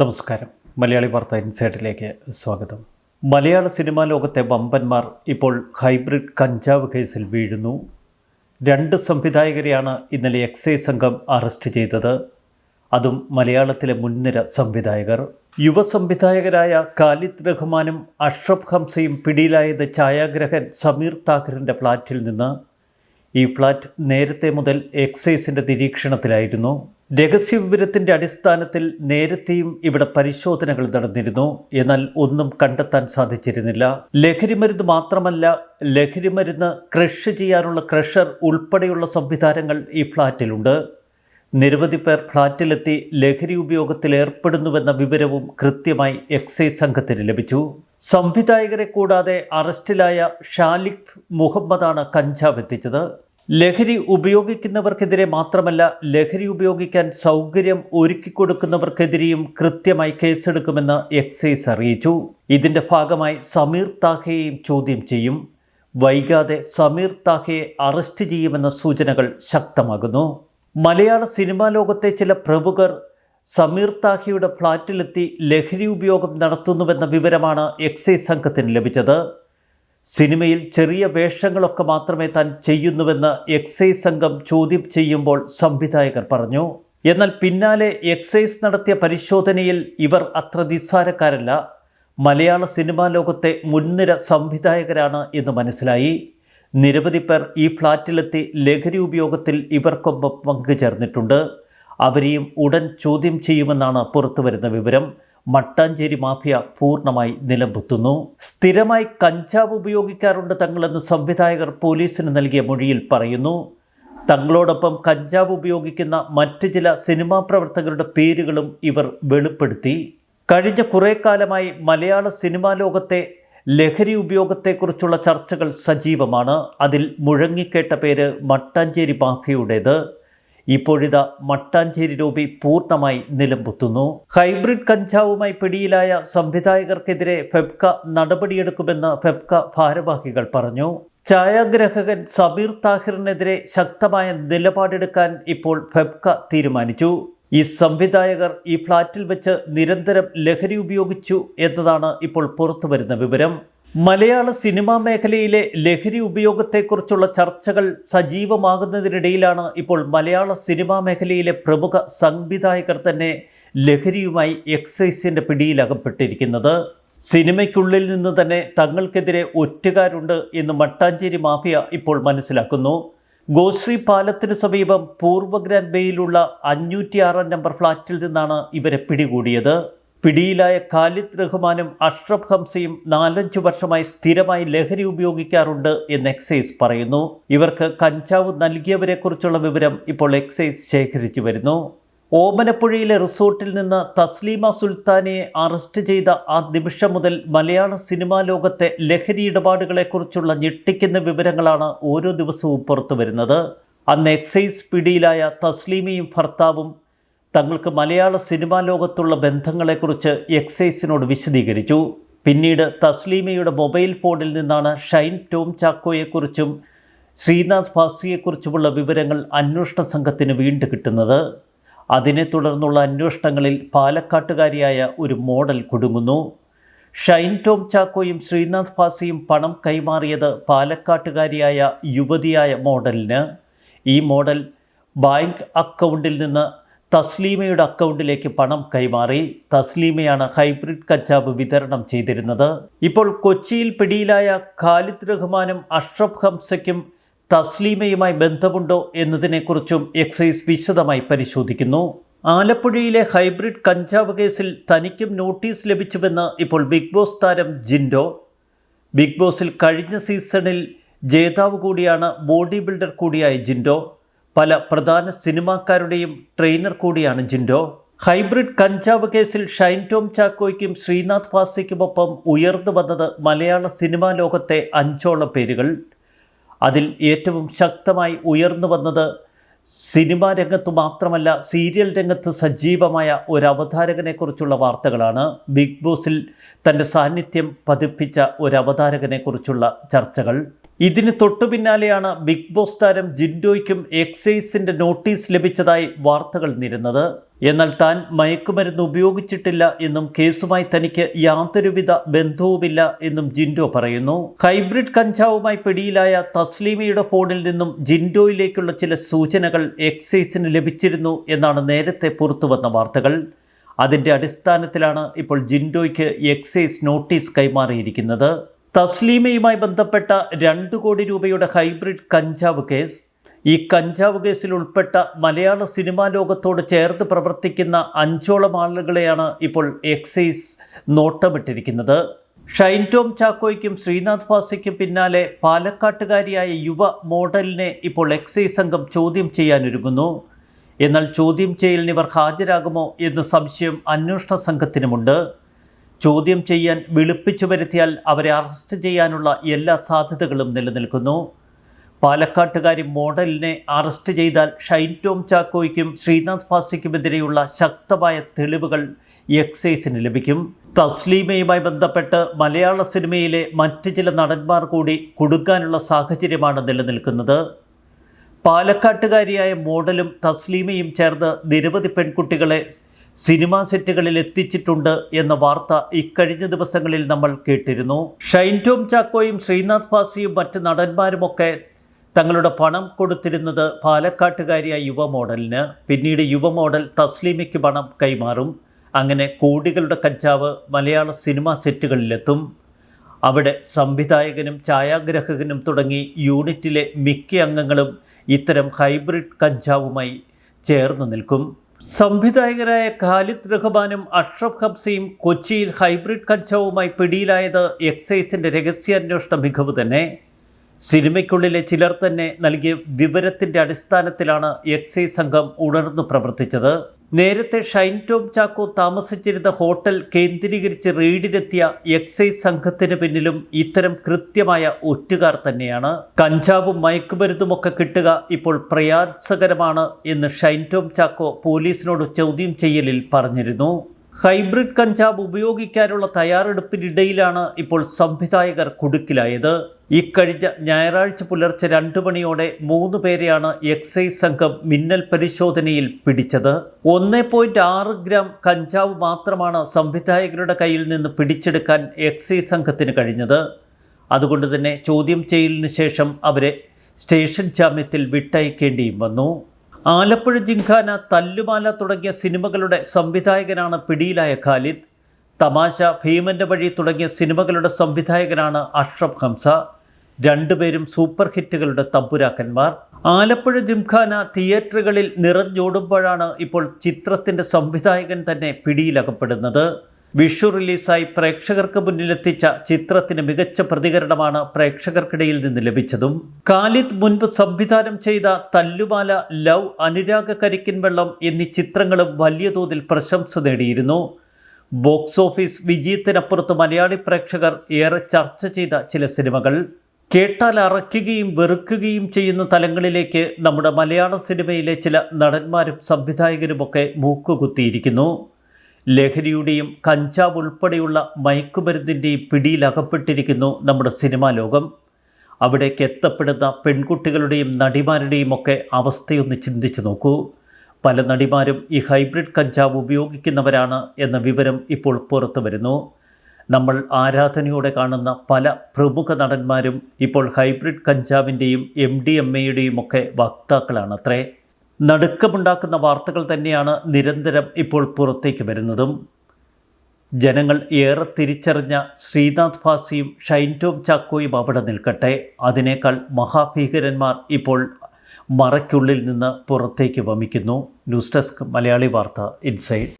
നമസ്കാരം. മലയാളി വാർത്ത ഇൻസൈറ്റിലേക്ക് സ്വാഗതം. മലയാള സിനിമാ ലോകത്തെ വമ്പന്മാർ ഇപ്പോൾ ഹൈബ്രിഡ് കഞ്ചാവ് കേസിൽ വീഴുന്നു. രണ്ട് സംവിധായകരെയാണ് ഇന്നലെ എക്സൈസ് സംഘം അറസ്റ്റ് ചെയ്തത്. അതും മലയാളത്തിലെ മുൻനിര സംവിധായകർ. യുവ സംവിധായകരായ ഖാലിദ് റഹ്മാനും അഷ്റഫ് ഹംസയും പിടിയിലായത് ഛായാഗ്രഹൻ സമീർ താഹിറിന്റെ ഫ്ലാറ്റിൽ നിന്ന്. ഈ ഫ്ലാറ്റ് നേരത്തെ മുതൽ എക്സൈസിന്റെ നിരീക്ഷണത്തിലായിരുന്നു. രഹസ്യവിവരത്തിന്റെ അടിസ്ഥാനത്തിൽ നേരത്തെയും ഇവിടെ പരിശോധനകൾ നടന്നിരുന്നു. എന്നാൽ ഒന്നും കണ്ടെത്താൻ സാധിച്ചിരുന്നില്ല. ലഹരിമരുന്ന് മാത്രമല്ല ലഹരിമരുന്ന് ക്രഷ് ചെയ്യാനുള്ള ക്രഷർ ഉൾപ്പെടെയുള്ള സംവിധാനങ്ങൾ ഈ ഫ്ലാറ്റിലുണ്ട് നിരവധി പേർ ഫ്ളാറ്റിലെത്തി ലഹരി ഉപയോഗത്തിൽ ഏർപ്പെടുന്നുവെന്ന വിവരവും കൃത്യമായി എക്സൈസ് സംഘത്തിന് ലഭിച്ചു. സംവിധായകരെ കൂടാതെ അറസ്റ്റിലായ ഷാലിഖ് മുഹമ്മദാണ് കഞ്ചാവ് എത്തിച്ചത്. ലഹരി ഉപയോഗിക്കുന്നവർക്കെതിരെ മാത്രമല്ല ലഹരി ഉപയോഗിക്കാൻ സൗകര്യം ഒരുക്കിക്കൊടുക്കുന്നവർക്കെതിരെയും കൃത്യമായി കേസെടുക്കുമെന്ന് എക്സൈസ് അറിയിച്ചു. ഇതിന്റെ ഭാഗമായി സമീർ താഹയെയും ചോദ്യം ചെയ്യും. വൈകാതെ സമീർ താഹയെ അറസ്റ്റ് ചെയ്യുമെന്ന സൂചനകൾ ശക്തമാകുന്നു. മലയാള സിനിമാ ലോകത്തെ ചില പ്രമുഖർ സമീർ താഹയുടെ ഫ്ളാറ്റിലെത്തി ലഹരി ഉപയോഗം നടത്തുന്നുവെന്ന വിവരമാണ് എക്സൈസ് സംഘത്തിന് ലഭിച്ചത്. സിനിമയിൽ ചെറിയ വേഷങ്ങളൊക്കെ മാത്രമേ താൻ ചെയ്യുന്നുവെന്ന് എക്സൈസ് സംഘം ചോദ്യം ചെയ്യുമ്പോൾ സംവിധായകർ പറഞ്ഞു. എന്നാൽ പിന്നാലെ എക്സൈസ് നടത്തിയ പരിശോധനയിൽ ഇവർ അത്ര നിസ്സാരക്കാരല്ല. മലയാള സിനിമാ ലോകത്തെ മുൻനിര സംവിധായകരാണ് എന്ന് മനസ്സിലായി. നിരവധി പേർ ഈ ഫ്ളാറ്റിലെത്തി ലഹരി ഉപയോഗത്തിൽ ഇവർക്കൊപ്പം പങ്കുചേർന്നിട്ടുണ്ട്. അവരെയും ഉടൻ ചോദ്യം ചെയ്യുമെന്നാണ് പുറത്തുവരുന്ന വിവരം. മട്ടാഞ്ചേരി മാഫിയ പൂർണമായി നിലംപൊത്തുന്നു. സ്ഥിരമായി കഞ്ചാവ് ഉപയോഗിക്കാറുണ്ട് തങ്ങളെന്ന് സംവിധായകർ പോലീസിന് നൽകിയ മൊഴിയിൽ പറയുന്നു. തങ്ങളോടൊപ്പം കഞ്ചാവ് ഉപയോഗിക്കുന്ന മറ്റ് ചില സിനിമാ പ്രവർത്തകരുടെ പേരുകളും ഇവർ വെളിപ്പെടുത്തി. കഴിഞ്ഞ കുറേ കാലമായി മലയാള സിനിമാ ലോകത്തെ ലഹരി ഉപയോഗത്തെക്കുറിച്ചുള്ള ചർച്ചകൾ സജീവമാണ്. അതിൽ മുഴങ്ങിക്കേട്ട പേര് മട്ടാഞ്ചേരി മാഫിയുടേത്. ഇപ്പോഴിതാ മട്ടാഞ്ചേരി രൂപി പൂർണമായി നിലംപൊത്തുന്നു. ഹൈബ്രിഡ് കഞ്ചാവുമായി പിടിയിലായ സംവിധായകർക്കെതിരെ ഫെബ്ക നടപടിയെടുക്കുമെന്ന് ഫെബ്ക ഭാരവാഹികൾ പറഞ്ഞു. ഛായാഗ്രഹകൻ സബീർ താഹിറിനെതിരെ ശക്തമായ നിലപാടെടുക്കാൻ ഇപ്പോൾ ഫെബ്ക തീരുമാനിച്ചു. ഈ സംവിധായകർ ഈ ഫ്ളാറ്റിൽ വെച്ച് നിരന്തരം ലഹരി ഉപയോഗിച്ചു എന്നതാണ് ഇപ്പോൾ പുറത്തുവരുന്ന വിവരം. മലയാള സിനിമാ മേഖലയിലെ ലഹരി ഉപയോഗത്തെക്കുറിച്ചുള്ള ചർച്ചകൾ സജീവമാകുന്നതിനിടയിലാണ് ഇപ്പോൾ മലയാള സിനിമാ മേഖലയിലെ പ്രമുഖ സംവിധായകർ തന്നെ ലഹരിയുമായി എക്സൈസിന്റെ പിടിയിലകപ്പെട്ടിരിക്കുന്നത്. സിനിമയ്ക്കുള്ളിൽ നിന്ന് തന്നെ തങ്ങൾക്കെതിരെ ഒറ്റുകാരുണ്ട് എന്ന് മട്ടാഞ്ചേരി മാഫിയ ഇപ്പോൾ മനസ്സിലാക്കുന്നു. ഗോശ്രീ പാലത്തിന് സമീപം പൂർവ ഗ്രാൻഡ് ബേയിലുള്ള അഞ്ഞൂറ്റിയാറാം നമ്പർ ഫ്ലാറ്റിൽ നിന്നാണ് ഇവരെ പിടികൂടിയത്. പിടിയിലായ ഖാലിദ് റഹ്മാനും അഷ്റഫ് ഹംസയും നാലഞ്ച് വർഷമായി സ്ഥിരമായി ലഹരി ഉപയോഗിക്കാറുണ്ട് എന്ന് എക്സൈസ് പറയുന്നു. ഇവർക്ക് കഞ്ചാവ് നൽകിയവരെക്കുറിച്ചുള്ള വിവരം ഇപ്പോൾ എക്സൈസ് ശേഖരിച്ചു വരുന്നു. ഓമനപ്പുഴയിലെ റിസോർട്ടിൽ നിന്ന് തസ്ലീമ സുൽത്താനെ അറസ്റ്റ് ചെയ്ത ആ നിമിഷം മുതൽ മലയാള സിനിമാ ലോകത്തെ ലഹരി ഇടപാടുകളെക്കുറിച്ചുള്ള ഞെട്ടിക്കുന്ന വിവരങ്ങളാണ് ഓരോ ദിവസവും പുറത്തു വരുന്നത് അന്ന് എക്സൈസ് പിടിയിലായ തസ്ലീമയും ഭർത്താവും തങ്ങൾക്ക് മലയാള സിനിമാ ലോകത്തുള്ള ബന്ധങ്ങളെക്കുറിച്ച് എക്സൈസിനോട് വിശദീകരിച്ചു. പിന്നീട് തസ്ലീമയുടെ മൊബൈൽ ഫോണിൽ നിന്നാണ് ഷൈൻ ടോം ചാക്കോയെക്കുറിച്ചും ശ്രീനാഥ് ഭാസിയെക്കുറിച്ചുമുള്ള വിവരങ്ങൾ അന്വേഷണ സംഘത്തിന് വീണ്ടും കിട്ടുന്നത്. അതിനെ തുടർന്നുള്ള അന്വേഷണങ്ങളിൽ പാലക്കാട്ടുകാരിയായ ഒരു മോഡൽ കുടുങ്ങുന്നു. ഷൈൻ ടോം ചാക്കോയും ശ്രീനാഥ് ഭാസിയും പണം കൈമാറിയത് പാലക്കാട്ടുകാരിയായ യുവതിയായ മോഡലിന്. ഈ മോഡൽ ബാങ്ക് അക്കൗണ്ടിൽ നിന്ന് തസ്ലീമയുടെ അക്കൗണ്ടിലേക്ക് പണം കൈമാറി തസ്ലീമയാണ് ഹൈബ്രിഡ് കച്ചാബ് വിതരണം ചെയ്തിരുന്നത്. ഇപ്പോൾ കൊച്ചിയിൽ പിടിയിലായ ഖാലിദ് റഹ്മാനും അഷ്റഫ് ഹംസയ്ക്കും തസ്ലീമയുമായി ബന്ധമുണ്ടോ എന്നതിനെക്കുറിച്ചും എക്സൈസ് വിശദമായി പരിശോധിക്കുന്നു. ആലപ്പുഴയിലെ ഹൈബ്രിഡ് കഞ്ചാവ് കേസിൽ തനിക്കും നോട്ടീസ് ലഭിച്ചുവെന്ന് ഇപ്പോൾ ബിഗ് ബോസ് താരം ജിൻഡോ. ബിഗ് ബോസിൽ കഴിഞ്ഞ സീസണിൽ ജേതാവ് കൂടിയാണ് ബോഡി ബിൽഡർ കൂടിയായ ജിൻഡോ. പല പ്രധാന സിനിമാക്കാരുടെയും ട്രെയിനർ കൂടിയാണ് ജിൻഡോ. ഹൈബ്രിഡ് കഞ്ചാവ് കേസിൽ ഷൈൻ ടോം ചാക്കോയ്ക്കും ശ്രീനാഥ് ഭാസിക്കുമൊപ്പം ഉയർന്നു വന്നത് മലയാള സിനിമാ ലോകത്തെ അഞ്ചോളം പേരുകൾ. അതിൽ ഏറ്റവും ശക്തമായി ഉയർന്നു വന്നത് സിനിമാ രംഗത്ത് മാത്രമല്ല സീരിയൽ രംഗത്ത് സജീവമായ ഒരു അവതാരകനെക്കുറിച്ചുള്ള വാർത്തകളാണ്. ബിഗ് ബോസിൽ തന്റെ സാന്നിധ്യം പതിപ്പിച്ച ഒരു അവതാരകനെക്കുറിച്ചുള്ള ചർച്ചകൾ. ഇതിന് തൊട്ടു പിന്നാലെയാണ് ബിഗ് ബോസ് താരം ജിൻഡോയ്ക്കും എക്സൈസിന്റെ നോട്ടീസ് ലഭിച്ചതായി വാർത്തകൾ നിരുന്നത്. എന്നാൽ താൻ മയക്കുമരുന്ന് ഉപയോഗിച്ചിട്ടില്ല എന്നും കേസുമായി തനിക്ക് യാതൊരുവിധ ബന്ധവുമില്ല എന്നും ജിൻഡോ പറയുന്നു. ഹൈബ്രിഡ് കഞ്ചാവുമായി പിടിയിലായ തസ്ലീമയുടെ ഫോണിൽ നിന്നും ജിൻഡോയിലേക്കുള്ള ചില സൂചനകൾ എക്സൈസിന് ലഭിച്ചിരുന്നു എന്നാണ് നേരത്തെ പുറത്തുവന്ന വാർത്തകൾ. അതിന്റെ അടിസ്ഥാനത്തിലാണ് ഇപ്പോൾ ജിൻഡോയ്ക്ക് എക്സൈസ് നോട്ടീസ് കൈമാറിയിരിക്കുന്നത്. തസ്ലീമയുമായി ബന്ധപ്പെട്ട രണ്ട് കോടി രൂപയുടെ ഹൈബ്രിഡ് കഞ്ചാവ് കേസ് ഈ കഞ്ചാവ് കേസിൽ ഉൾപ്പെട്ട മലയാള സിനിമാ ലോകത്തോട് ചേർത്ത് പ്രവർത്തിക്കുന്ന അഞ്ചോളം ആളുകളെയാണ് ഇപ്പോൾ എക്സൈസ് നോട്ടമിട്ടിരിക്കുന്നത്. ഷൈൻ ടോം ചാക്കോയ്ക്കും ശ്രീനാഥ് ഭാസിക്കും പിന്നാലെ പാലക്കാട്ടുകാരിയായ യുവ മോഡലിനെ ഇപ്പോൾ എക്സൈസ് സംഘം ചോദ്യം ചെയ്യാനൊരുങ്ങുന്നു. എന്നാൽ ചോദ്യം ചെയ്യലിന് ഇവർ ഹാജരാകുമോ എന്ന സംശയം അന്വേഷണ സംഘത്തിനുമുണ്ട്. ചോദ്യം ചെയ്യാൻ വിളിപ്പിച്ചു വരുത്തിയാൽ അവരെ അറസ്റ്റ് ചെയ്യാനുള്ള എല്ലാ സാധ്യതകളും നിലനിൽക്കുന്നു. പാലക്കാട്ടുകാരി മോഡലിനെ അറസ്റ്റ് ചെയ്താൽ ഷൈൻ ടോം ചാക്കോയ്ക്കും ശ്രീനാഥ് ഭാസിക്കുമെതിരെയുള്ള ശക്തമായ തെളിവുകൾ എക്സൈസിന് ലഭിക്കും. തസ്ലീമയുമായി ബന്ധപ്പെട്ട് മലയാള സിനിമയിലെ മറ്റ് ചില നടന്മാർ കൂടി കൊടുക്കാനുള്ള സാഹചര്യമാണ് നിലനിൽക്കുന്നത്. പാലക്കാട്ടുകാരിയായ മോഡലും തസ്ലീമയും ചേർന്ന് നിരവധി പെൺകുട്ടികളെ സിനിമാ സെറ്റുകളിൽ എത്തിച്ചിട്ടുണ്ട് എന്ന വാർത്ത ഇക്കഴിഞ്ഞ ദിവസങ്ങളിൽ നമ്മൾ കേട്ടിരുന്നു. ഷൈൻ ടോം ചാക്കോയും ശ്രീനാഥ് ഭാസിയും മറ്റ് നടന്മാരുമൊക്കെ തങ്ങളുടെ പണം കൊടുത്തിരുന്നത് പാലക്കാട്ടുകാരിയായ യുവ മോഡലിന്. പിന്നീട് യുവ മോഡൽ തസ്ലീമയ്ക്ക് പണം കൈമാറും. അങ്ങനെ കോടികളുടെ കഞ്ചാവ് മലയാള സിനിമാ സെറ്റുകളിലെത്തും. അവിടെ സംവിധായകനും ഛായാഗ്രഹകനും തുടങ്ങി യൂണിറ്റിലെ മിക്ക അംഗങ്ങളും ഇത്തരം ഹൈബ്രിഡ് കഞ്ചാവുമായി ചേർന്ന് നിൽക്കും. സംവിധായകരായ ഖാലിദ് റഹ്മാനും അഷ്റഫ് ഹബ്സയും കൊച്ചിയിൽ ഹൈബ്രിഡ് കഞ്ചാവുമായി പിടിയിലായത് എക്സൈസിന്റെ രഹസ്യാന്വേഷണ മികവ് തന്നെ. സിനിമയ്ക്കുള്ളിലെ ചിലർ തന്നെ നൽകിയ വിവരത്തിന്റെ അടിസ്ഥാനത്തിലാണ് എക്സൈസ് സംഘം ഉണർന്നു പ്രവർത്തിച്ചത്. നേരത്തെ ഷൈൻ ടോം ചാക്കോ താമസിച്ചിരുന്ന ഹോട്ടൽ കേന്ദ്രീകരിച്ച് റെയ്ഡിനെത്തിയ എക്സൈസ് സംഘത്തിന് പിന്നിലും ഇത്തരം കൃത്യമായ ഒറ്റുകാർ തന്നെയാണ്. കഞ്ചാവും മയക്കുമരുന്നുമൊക്കെ കിട്ടുക ഇപ്പോൾ പ്രയാസകരമാണ് എന്ന് ഷൈൻ ടോം ചാക്കോ പോലീസിനോട് ചോദ്യം ചെയ്യലിൽ പറഞ്ഞിരുന്നു. ഹൈബ്രിഡ് കഞ്ചാവ് ഉപയോഗിക്കാനുള്ള തയ്യാറെടുപ്പിനിടയിലാണ് ഇപ്പോൾ സംവിധായകർ കുടുക്കിലായത്. ഇക്കഴിഞ്ഞ ഞായറാഴ്ച പുലർച്ചെ രണ്ട് മണിയോടെ മൂന്ന് പേരെയാണ് എക്സൈസ് സംഘം മിന്നൽ പരിശോധനയിൽ പിടിച്ചത്. ഒന്ന് പോയിന്റ് ആറ് ഗ്രാം കഞ്ചാവ് മാത്രമാണ് സംവിധായകരുടെ കയ്യിൽ നിന്ന് പിടിച്ചെടുക്കാൻ എക്സൈസ് സംഘത്തിന് കഴിഞ്ഞത്. അതുകൊണ്ട് തന്നെ ചോദ്യം ചെയ്യലിന് ശേഷം അവരെ സ്റ്റേഷൻ ജാമ്യത്തിൽ വിട്ടയക്കേണ്ടിയും വന്നു. ആലപ്പുഴ ജിംഖാന തല്ലുമാല തുടങ്ങിയ സിനിമകളുടെ സംവിധായകനാണ് പിടിയിലായ ഖാലിദ്. തമാശ ഭീമന്റെ വഴി തുടങ്ങിയ സിനിമകളുടെ സംവിധായകനാണ് അഷ്റഫ് ഹംസ. രണ്ടുപേരും സൂപ്പർ ഹിറ്റുകളുടെ തമ്പുരാക്കന്മാർ. ആലപ്പുഴ ജിംഖാന തിയേറ്ററുകളിൽ നിറഞ്ഞോടുമ്പോഴാണ് ഇപ്പോൾ ചിത്രത്തിന്റെ സംവിധായകൻ തന്നെ പിടിയിലകപ്പെടുന്നത്. വിഷു റിലീസായി പ്രേക്ഷകർക്ക് മുന്നിലെത്തിച്ച ചിത്രത്തിന് മികച്ച പ്രതികരണമാണ് പ്രേക്ഷകർക്കിടയിൽ നിന്ന് ലഭിച്ചതും. കാലിദ് മുൻപ് സംവിധാനം ചെയ്ത തല്ലുമാല ലവ് അനുരാഗ കരിക്കിൻ വെള്ളം എന്നീ ചിത്രങ്ങളും വലിയ തോതിൽ പ്രശംസ നേടിയിരുന്നു. ബോക്സ് ഓഫീസ് വിജയത്തിനപ്പുറത്ത് മലയാളി പ്രേക്ഷകർ ഏറെ ചർച്ച ചെയ്ത ചില സിനിമകൾ. കേട്ടാൽ അറയ്ക്കുകയും വെറുക്കുകയും ചെയ്യുന്ന തലങ്ങളിലേക്ക് നമ്മുടെ മലയാള സിനിമയിലെ ചില നടന്മാരും സംവിധായകരുമൊക്കെ മൂക്കുകുത്തിയിരിക്കുന്നു. ലഹരിയുടെയും കഞ്ചാവ് ഉൾപ്പെടെയുള്ള മയക്കുമരുന്നിന്റെയും പിടിയിലകപ്പെട്ടിരിക്കുന്നു നമ്മുടെ സിനിമാ ലോകം. അവിടേക്ക് എത്തപ്പെടുന്ന പെൺകുട്ടികളുടെയും നടിമാരുടെയും ഒക്കെ അവസ്ഥയൊന്ന് ചിന്തിച്ചു നോക്കൂ. പല നടിമാരും ഈ ഹൈബ്രിഡ് കഞ്ചാവ് ഉപയോഗിക്കുന്നവരാണ് എന്ന വിവരം ഇപ്പോൾ പുറത്തു വരുന്നു. നമ്മൾ ആരാധനയോടെ കാണുന്ന പല പ്രമുഖ നടന്മാരും ഇപ്പോൾ ഹൈബ്രിഡ് കഞ്ചാവിന്റെയും എം ഡി എം എയുടെയും ഒക്കെ വക്താക്കളാണ് അത്രേ നടുക്കമുണ്ടാക്കുന്ന വാർത്തകൾ തന്നെയാണ് നിരന്തരം ഇപ്പോൾ പുറത്തേക്ക് വരുന്നതും. ജനങ്ങൾ ഏറെ തിരിച്ചറിഞ്ഞ ശ്രീനാഥ് ഭാസിയും ഷൈൻ ടോം ചാക്കോയും അവിടെ നിൽക്കട്ടെ. അതിനേക്കാൾ മഹാഭീകരന്മാർ ഇപ്പോൾ മറയ്ക്കുള്ളിൽ നിന്ന് പുറത്തേക്ക് വമിക്കുന്നു. ന്യൂസ് ഡെസ്ക് മലയാളി വാർത്ത ഇൻസൈഡ്.